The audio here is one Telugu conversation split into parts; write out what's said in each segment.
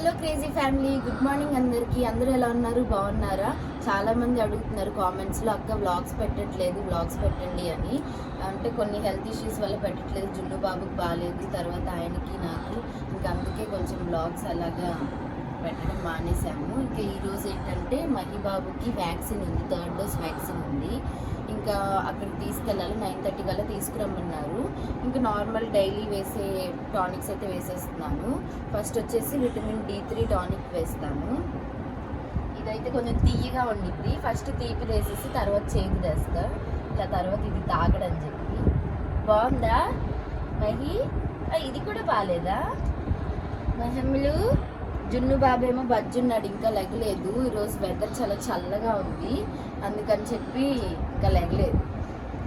Hello crazy family good morning అందరికీ. అందరూ ఎలా ఉన్నారు? బాగున్నారా? చాలా మంది అడుగుతున్నారు కామెంట్స్లో అక్క వ్లాగ్స్ పెట్టట్లేదు వ్లాగ్స్ పెట్టండి అని. అంటే కొన్ని హెల్త్ ఇష్యూస్ వల్ల పెట్టట్లేదు. జున్ను బాబుకి బాగాలేదు తర్వాత ఆయనకి నాకు. ఇంకా అందుకే కొంచెం వ్లాగ్స్ అలాగా పెట్టడం మానేశాము. ఇంకా ఈరోజు ఏంటంటే మహిబాబుకి వ్యాక్సిన్ ఉంది థర్డ్ డోస్ వ్యాక్సిన్ ఉంది. ఇంకా అక్కడికి తీసుకెళ్ళాలి. నైన్ థర్టీ కల్లా తీసుకురమ్మన్నారు. ఇంకా నార్మల్ డైలీ వేసే టానిక్స్ అయితే వేసేస్తున్నాను. ఫస్ట్ వచ్చేసి విటమిన్ డి త్రీ టానిక్ వేస్తాను. ఇదైతే కొంచెం తీయగా ఉండిద్ది. ఫస్ట్ తీపి వేసేసి తర్వాత చేదు వేస్తా. ఇలా తర్వాత ఇది తాగడని చెప్పి. బాగుందా? మహి? ఇది కూడా బాగాలేదా మహమ్ములు? జున్ను బాబేమో బజ్జున్నాడు ఇంకా లెగలేదు ఈరోజు వెదర్ చాలా చల్లగా ఉంది. అందుకని చెప్పి ఇంకా లెగలేదు.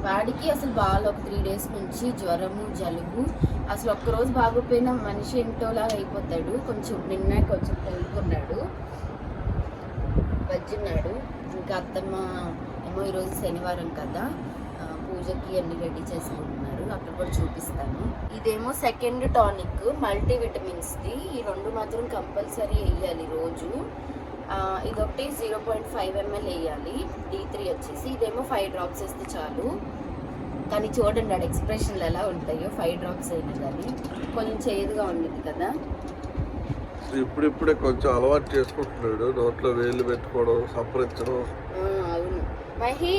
వాడికి అసలు బాగా ఒక త్రీ డేస్ నుంచి జ్వరము జలుబు. అసలు ఒక్కరోజు బాగోపోయిన మనిషి ఏంటోలాగా అయిపోతాడు. కొంచెం నిన్న కొంచెం తెలుగున్నాడు బజ్జున్నాడు. ఇంకా అత్తమ్మ ఏమో ఈరోజు శనివారం కదా. పూజకి అన్ని రెడీ చేసుకుంటున్నాడు అక్కడ కూడా చూపిస్తాను. ఇదేమో సెకండ్ టానిక్ మల్టీ విటమిన్స్ది ఈ రెండు మాత్రం కంపల్సరీ వేయాలి రోజు. ఇదొకటి జీరో పాయింట్ ఫైవ్ ఎంఎల్ వేయాలి. డి త్రీ వచ్చేసి. ఇదేమో ఫైవ్ డ్రాప్స్ వేస్తే చాలు. కానీ చూడండి ఆడ ఎక్స్ప్రెషన్లు ఎలా ఉంటాయో. ఫైవ్ డ్రాప్స్ అయినా కానీ. కొంచెం చేదుగా ఉండింది కదా. ఇప్పుడిప్పుడే కొంచెం అలవాటు చేసుకుంటున్నాడు. నోట్లో వేలు పెట్టుకోవడం సపరించడం ఆ, అవును. మహి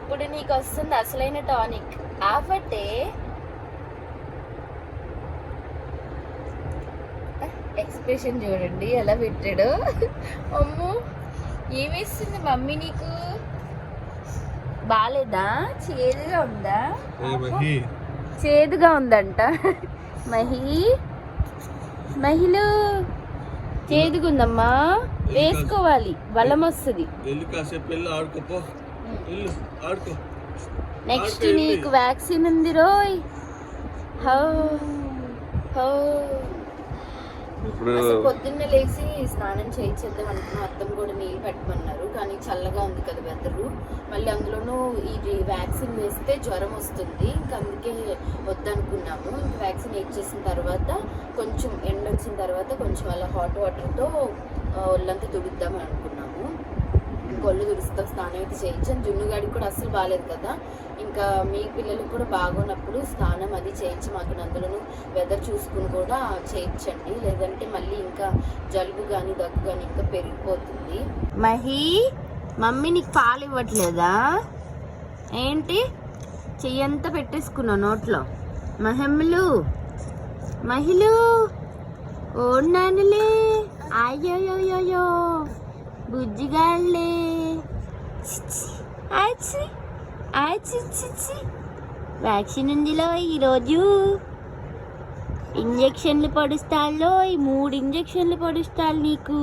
ఇప్పుడు నీకు వస్తుంది అసలైన టానిక్ ఆఫటే ఎక్స్ప్రెషన్ చూడండి ఎలా పెట్టాడు. అమ్మో ఏమేస్తుంది మమ్మీ నీకు? బాలేదా? చేదుగా ఉందా? చేదుగా ఉందంట. మహి మహిళ చేదుగుందమ్మా. వేసుకోవాలి బలం వస్తుంది. ఆడుకోపో ఆడుకో. నెక్స్ట్ నీకు వ్యాక్సిన్ ఉంది రోయ్. హౌ? హౌ? ఇప్పుడు అసలు పొద్దున్న లేచి స్నానం చేయించేద్దాం అనుకున్నాం. అద్దం కూడా నీళ్ళు పెట్టమన్నారు. కానీ చల్లగా ఉంది కదా వెదరు మళ్ళీ అందులోనూ ఇది వ్యాక్సిన్ వేస్తే జ్వరం వస్తుంది. ఇంక అందుకే వద్దనుకున్నాము. ఇంక వ్యాక్సిన్ ఇచ్చేసిన తర్వాత కొంచెం ఎండ వచ్చిన తర్వాత కొంచెం అలా హాట్ వాటర్తో ఒళ్ళంతా తుడుద్దామని అనుకున్నాము. గొళ్ళు దురుస్తాం స్నానం అయితే చేయించాను జున్నుగాడికి కూడా అస్సలు బాగాలేదు కదా. ఇంకా మీ పిల్లలకు కూడా బాగున్నప్పుడు స్నానం అది చేయించి మాకు అందులోనూ వెదర్ చూసుకుని కూడా చేయించండి. లేదంటే మళ్ళీ ఇంకా జలుబు కానీ దగ్గు కానీ ఇంకా పెరిగిపోతుంది. మహి మమ్మీ నీకు పాలు ఇవ్వట్లేదా? ఏంటి? చెయ్యంతా పెట్టేసుకున్నా నోట్లో. మహమ్మలు మహిళ ఓ నాన్నలే. అయ్యోయోయోయో బుజ్జిగాళ్ళే. ఆచి. ఆచి వ్యాక్సిన్ ఉందిలో ఈరోజు. ఇంజక్షన్లు పొడుస్తాలో ఈ మూడు ఇంజక్షన్లు పొడుస్తాను నీకు.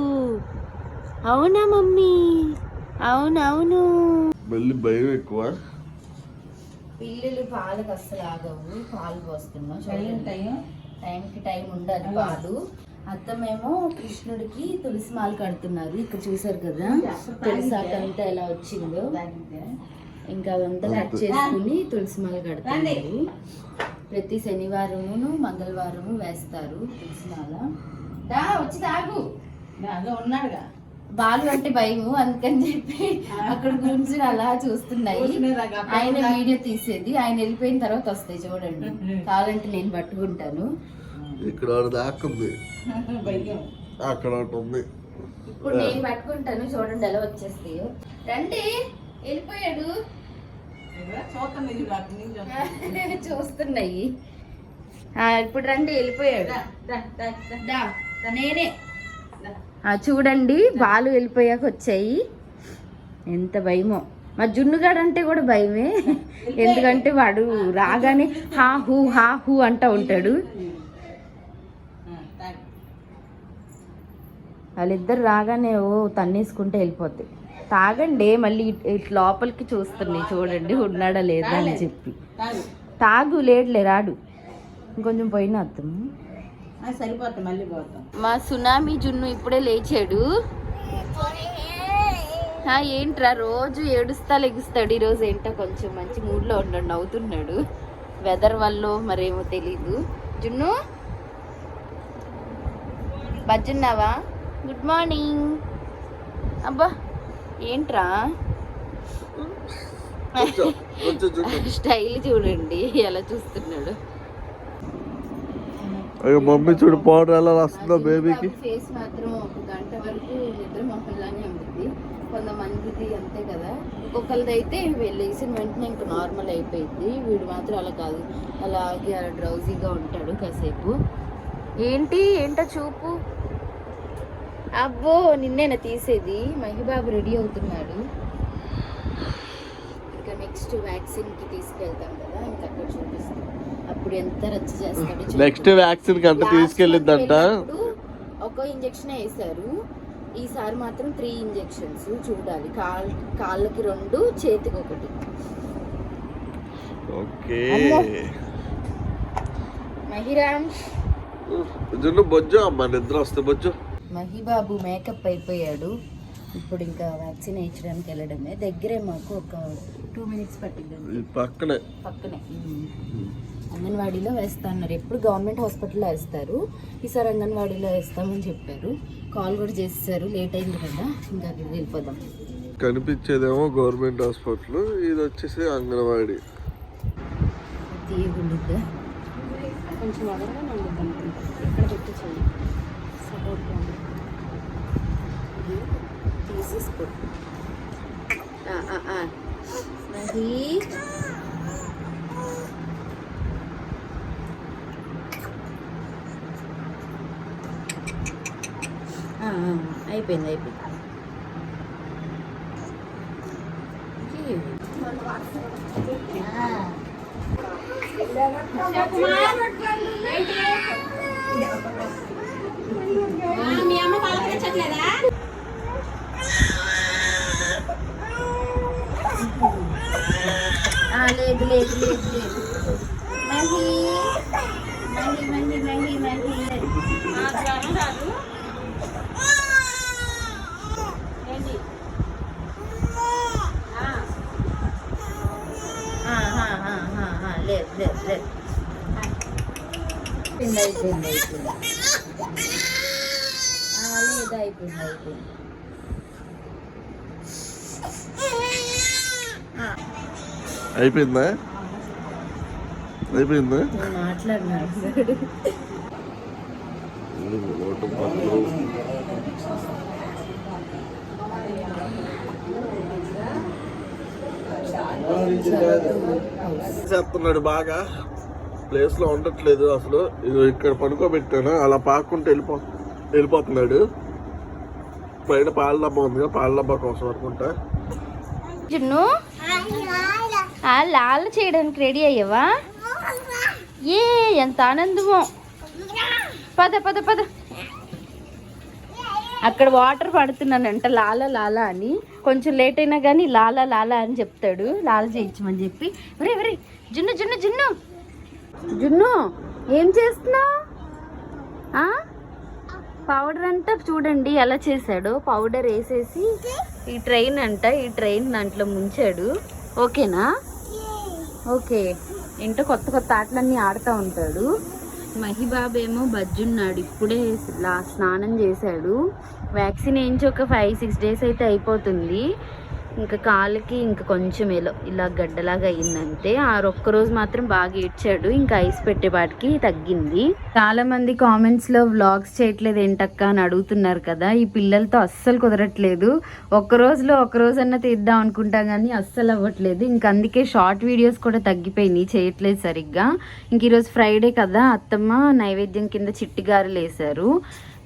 అవునా మమ్మీ? అవునవును. మళ్ళీ భయం ఎక్కువ. పిల్లలు పాలకు అస్సలు ఆగవు. పాలు పోస్తున్నాం. టైంకి టైం ఉండాలి పాలు. అత్తమేమో కృష్ణుడికి తులసి మాల కడుతున్నారు. ఇక్కడ చూసారు కదా? తులసాకంతా ఎలా వచ్చిందో. ఇంకా అవంతా కట్ చేసుకుని తులసి మాల కడుతున్నారు. ప్రతి శనివారమును మంగళవారము వేస్తారు తులసి మాల. వచ్చి తాగు. ఉన్నాడుగా. బాలు అంటే భయము అందుకని చెప్పి అక్కడ గురించి అలా చూస్తున్నాయి. ఆయన వీడియో తీసేది. ఆయన వెళ్ళిపోయిన తర్వాత వస్తాయి చూడండి. కావాలంటే నేను పట్టుకుంటాను. ఇక్కడ దాక్కుంది అక్కడ ఉంది. ఇప్పుడు నేను పట్టుకుంటాను. చూడండి ఎలా వచ్చేస్తాయో. రండి. వెళ్ళిపోయాడు. చూస్తున్నాయి. ఆ, ఇప్పుడు రండి వెళ్ళిపోయాడు. దా, దా, దా, దా. దా, నేనే. చూడండి బాలు వెళ్ళిపోయాక వచ్చాయి. ఎంత భయమో. మా జున్నుగాడు అంటే కూడా భయమే. ఎందుకంటే వాడు రాగానే హా హూ హా హూ అంటా ఉంటాడు. వాళ్ళిద్దరు రాగానే ఓ తన్నేసుకుంటే వెళ్ళిపోతాయి తాగండి మళ్ళీ ఇట్- లోపలికి చూస్తున్నాయి చూడండి ఉన్నాడా లేదా అని చెప్పి. తాగు. లేడులే రాడు. ఇంకొంచెం పోయిన అర్థం సరిపోతుంది మళ్ళీ పోతాం. మా సునామీ జున్ను ఇప్పుడే లేచాడు. ఆ, ఏంట్రా రోజు ఏడుస్తా లెగుస్తాడు. ఈరోజు ఏంటో కొంచెం మంచి మూడ్లో ఉన్నాడు నవ్వుతున్నాడు వెదర్ వల్ల మరేమో తెలీదు. జున్ను? బజ్జున్నావా? గుడ్ మార్నింగ్ అబ్బా ఏంట్రా? స్టైల్ చూడండి ఎలా చూస్తున్నాడు. అయ్యో మమ్మీ చూడు పౌడర్ ఎలా రాస్తుందో బేబీకి ఫేస్ మాత్రం ఒక గంట వరకు నిద్ర మొహంలానే ఉంటుంది. కొంతమందిది అంతే కదా. ఒక్కొక్కరిది అయితే వెళ్ళేసిన వెంటనే ఇంకా నార్మల్ అయిపోయింది. వీడు మాత్రం అలా కాదు. అలాగే అలా డ్రౌజీగా ఉంటాడు కాసేపు. ఏంటి? ఏంటో చూపు? అబ్బో నిన్నేనా తీసేది? మహిబాబు రెడీ అవుతున్నాడు. ఇంకా నెక్స్ట్ వ్యాక్సిన్కి తీసుకెళ్తాం కదా. ఇంకా అక్కడ చూపిస్తాం. అప్పుడు ఎంత రచ్చ చేస్తాడో. నెక్స్ట్ వ్యాక్సిన్ కంట వెళ్ళినప్పుడు ఒక ఇంజెక్షన్ వేశారు. ఈసారి మాత్రం త్రీ ఇంజెక్షన్స్ చూడాలి. కాల్ కాళ్ళకి రెండు చేతికి ఒకటి. ఓకే. మహిరామ్. జున్ను బొజ్జు అమ్మ నిద్ర వస్తే బొజ్జు. మహిబాబు మేకప్ అయిపోయాడు. ఇప్పుడు ఇంకా వ్యాక్సిన్ వేయించడానికి వెళ్ళడమే. దగ్గరే మాకు ఒక టూ మినిట్స్ పట్టిందండి. ఈ పక్కనే. పక్కనే. అంగన్వాడీలో వేస్తా అన్నారు ఎప్పుడు గవర్నమెంట్ హాస్పిటల్లో వేస్తారు. ఈసారి అంగన్వాడీలో వేస్తామని చెప్పారు. కాల్ కూడా చేసేసారు. లేట్ అయింది కదా. ఇంకా అక్కడికి వెళ్ళిపోదాం. కనిపించేదేమో గవర్నమెంట్ హాస్పిటల్. ఇది వచ్చేసి అంగన్వాడీ. కొంచెం వదలగా ఉండిద్దాం ఇక్కడ పెట్టి చెయ్యి సపోర్ట్ తీసేసుకో ఆ, ఆ, ఆ. మహి ఆ, ఆ, అయిపోయింది అయిపోయింది ఆ. ఆ, లేదు లేదు లేదు లేదు మహి మహి మహి మహి మహి ఆ, అయిపోయింది అయిపోయింది? అయిపోయింది? అయిపోయింది. అయిపోయింది అయిపోయిందా అయిపోయిందా మాట్లాడినాడు. చేస్తున్నాడు బాగా. ప్లేస్లో ఉండట్లేదు అసలు. ఇక్కడ పనుకోబెట్టాను అలా పాకుంటే వెళ్ళిపో వెళ్ళిపోతున్నాడు. పైన పాల డబ్బా ఉందిగా పాల డబ్బా కోసం అనుకుంటా. జున్ను? ఆ, లాల చేయడానికి రెడీ అయ్యావా? ఏ ఎంత ఆనందమో. పద పద పద. అక్కడ వాటర్ పడుతున్నానంట లాల లాల అని. కొంచెం లేట్ అయినా కానీ లాల లాల అని చెప్తాడు. లాల చేయించమని చెప్పి. ఒరే ఒరే జున్ను జున్ను జున్ను. జున్ను ఏం చేస్తున్నావు? పౌడర్ అంతా చూడండి ఎలా చేశాడు? పౌడర్ వేసేసి ఈ ట్రైన్ అంట ఈ ట్రైన్ దాంట్లో ముంచాడు. ఓకేనా? ఓకే. ఏంటో కొత్త కొత్త ఆటలన్నీ ఆడుతూ ఉంటాడు. మహిబాబు ఏమో బజ్జున్నాడు ఇప్పుడే లా స్నానం చేశాడు. వ్యాక్సిన్ వేయించి ఒక ఫైవ్ సిక్స్ డేస్ అయితే అయిపోతుంది. ఇంకా కాళ్ళకి ఇంకా కొంచెం ఎలా ఇలా గడ్డలాగా అయిందంతే ఆ ఒక్కరోజు మాత్రం బాగా ఏడ్చాడు. ఇంకా ఐస్ పెట్టేపాటికి తగ్గింది. చాలా మంది కామెంట్స్లో వ్లాగ్స్ చేయట్లేదు ఏంటక్క అని అడుగుతున్నారు కదా. ఈ పిల్లలతో అస్సలు కుదరట్లేదు. ఒక్క రోజులో ఒక అన్న తీద్దాం అనుకుంటా కానీ అస్సలు అవ్వట్లేదు. ఇంకా అందుకే షార్ట్ వీడియోస్ కూడా తగ్గిపోయినాయి. చేయట్లేదు సరిగ్గా. ఇంక ఈరోజు ఫ్రైడే కదా అత్తమ్మ నైవేద్యం కింద చిట్టిగారులు వేశారు.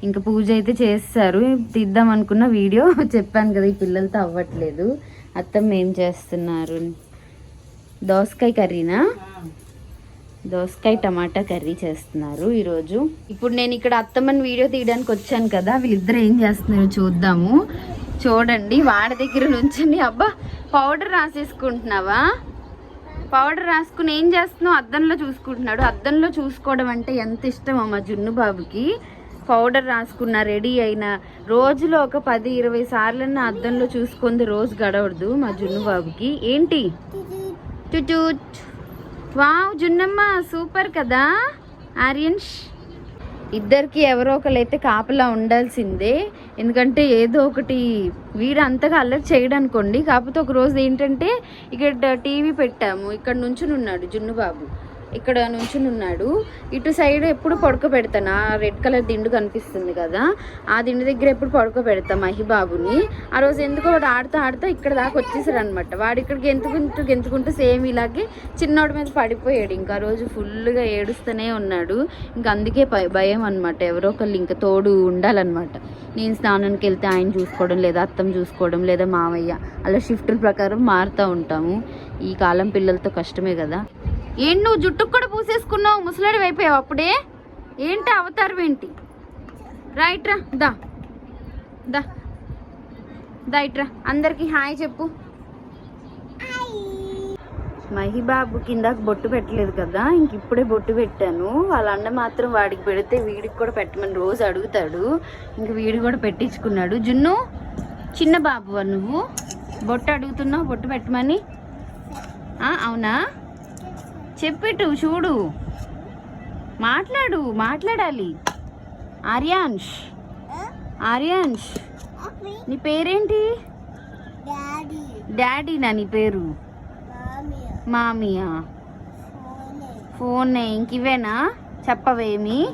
ఇంకా పూజ అయితే చేస్తారు. తీద్దాం అనుకున్న వీడియో చెప్పాను కదా ఈ పిల్లలతో అవ్వట్లేదు. అత్తమ్మ ఏం చేస్తున్నారు? దోసకాయ కర్రీనా? దోసకాయ టమాటా కర్రీ చేస్తున్నారు ఈరోజు. ఇప్పుడు నేను ఇక్కడ అత్తమ్మని వీడియో తీయడానికి వచ్చాను కదా వీళ్ళిద్దరు ఏం చేస్తున్నారు చూద్దాము. చూడండి వాడి దగ్గర నుంచని అబ్బా పౌడర్ రాసేసుకుంటున్నావా? పౌడర్ రాసుకుని ఏం చేస్తున్నావు? అద్దంలో చూసుకుంటున్నాడు. అద్దంలో చూసుకోవడం అంటే ఎంత ఇష్టం అమ్మ జున్ను బాబుకి పౌడర్ రాసుకున్న రెడీ అయిన రోజులో ఒక పది ఇరవై సార్లన్నా అద్దంలో చూసుకుంది రోజు గడవడదు మా జున్ను బాబుకి ఏంటి? టుటూట్ వావ్ జున్నమ్మ సూపర్ కదా? ఆర్యన్ష్ ఇద్దరికి ఎవరో ఒకరు అయితే కాపలా ఉండాల్సిందే. ఎందుకంటే ఏదో ఒకటి వీడు అంతగా అల్లరి చేయడనుకోండి. కాకపోతే ఒక రోజు ఏంటంటే ఇక్కడ టీవీ పెట్టాము. ఇక్కడ నుంచి ఉన్నాడు జున్ను బాబు ఇక్కడ నుంచుని ఉన్నాడు. ఇటు సైడ్ ఎప్పుడు పడుకో పెడతాను? ఆ రెడ్ కలర్ దిండు కనిపిస్తుంది కదా. ఆ దిండు దగ్గర ఎప్పుడు పడుకో పెడతా మహిబాబుని. ఆ రోజు ఎందుకో వాడు ఆడుతూ ఆడుతూ ఇక్కడ దాకా వచ్చేసాడు అనమాట వాడు ఇక్కడ గెంతుకుంటూ గెంతుకుంటూ సేమ్ ఇలాగే చిన్నోడి మీద పడిపోయాడు. ఇంకా రోజు ఫుల్గా ఏడుస్తూనే ఉన్నాడు. ఇంకా అందుకే భయ- భయం అనమాట ఎవరో ఒకళ్ళు ఇంకా తోడు ఉండాలన్నమాట. నేను స్నానానికి వెళ్తే ఆయన చూసుకోవడం లేదా అత్తం చూసుకోవడం లేదా మావయ్య అలా షిఫ్టుల ప్రకారం మారుతూ ఉంటాము. ఈ కాలం పిల్లలతో కష్టమే కదా. ఏంటి నువ్వు జుట్టుకు కూడా పూసేసుకున్నావు ముసలాడి అయిపోయావు అప్పుడే? ఏంటి అవతారం ఏంటి? రైట్ రా దా. దా. దా రా అందరికి హాయ్ చెప్పు. మహిబాబు కింద బొట్టు పెట్టలేదు కదా ఇంక ఇప్పుడే బొట్టు పెట్టాను. వాళ్ళ అన్న మాత్రం వాడికి పెడితే వీడికి కూడా పెట్టమని రోజు అడుగుతాడు. ఇంక వీడు కూడా పెట్టించుకున్నాడు. జున్ను చిన్న బాబువా నువ్వు? బొట్టు అడుగుతున్నావు బొట్టు పెట్టమని? అవునా? చెప్పిట్టు చూడు. మాట్లాడు మాట్లాడాలి. ఆర్యాంష్ ఆర్యాంష్ నీ పేరేంటి? డాడీనా నీ పేరు. మామియా. ఫోన్. ఇంక ఇవేనా చెప్పవేమి?